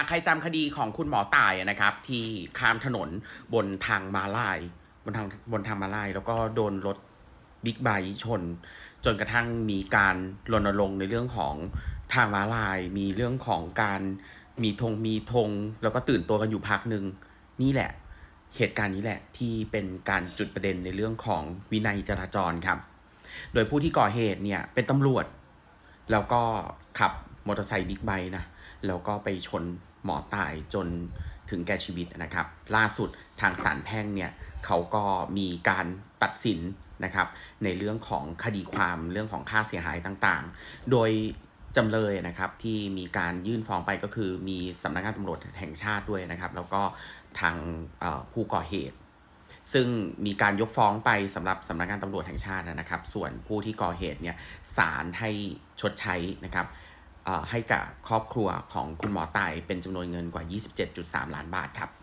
ากใครจำคดีของคุณหมอตายนะครับ ที่ข้ามถนนบนทางมาลาย บนทางบนทางมาลาย แล้วก็โดนรถบิ๊กไบค์ชน จนกระทั่งมีการรณรงค์ในเรื่องของทางมาลาย มีเรื่องของการมีธงมีธงแล้วก็ตื่นตัวกันอยู่พักหนึ่งนี่แหละ เหตุการณ์นี้แหละที่เป็นการจุดประเด็นในเรื่องของวินัยจราจรครับ โดยผู้ที่ก่อเหตุเนี่ยเป็นตำรวจ แล้วก็ขับ มอเตอร์ไซค์บิ๊กไบค์นะ แล้วก็ไปชนหมอตายจนถึงแก่ชีวิตนะครับ ล่าสุดทางศาลแพ่งเนี่ยเขาก็มีการตัดสินนะครับ ในเรื่องของคดีความเรื่องของค่าเสียหายต่างๆ โดยจำเลยนะครับที่มีการยื่นฟ้องไปก็คือมีสำนักงานตำรวจแห่งชาติด้วยนะครับ แล้วก็ทางผู้ก่อเหตุ ซึ่งมีการยกฟ้องไปสำหรับสำนักงานตำรวจแห่งชาตินะครับ ส่วนผู้ที่ก่อเหตุเนี่ยศาลให้ชดใช้นะครับ ให้กับครอบครัวของคุณหมอตายเป็นจำนวนเงินกว่า 27.3 ล้านบาทครับ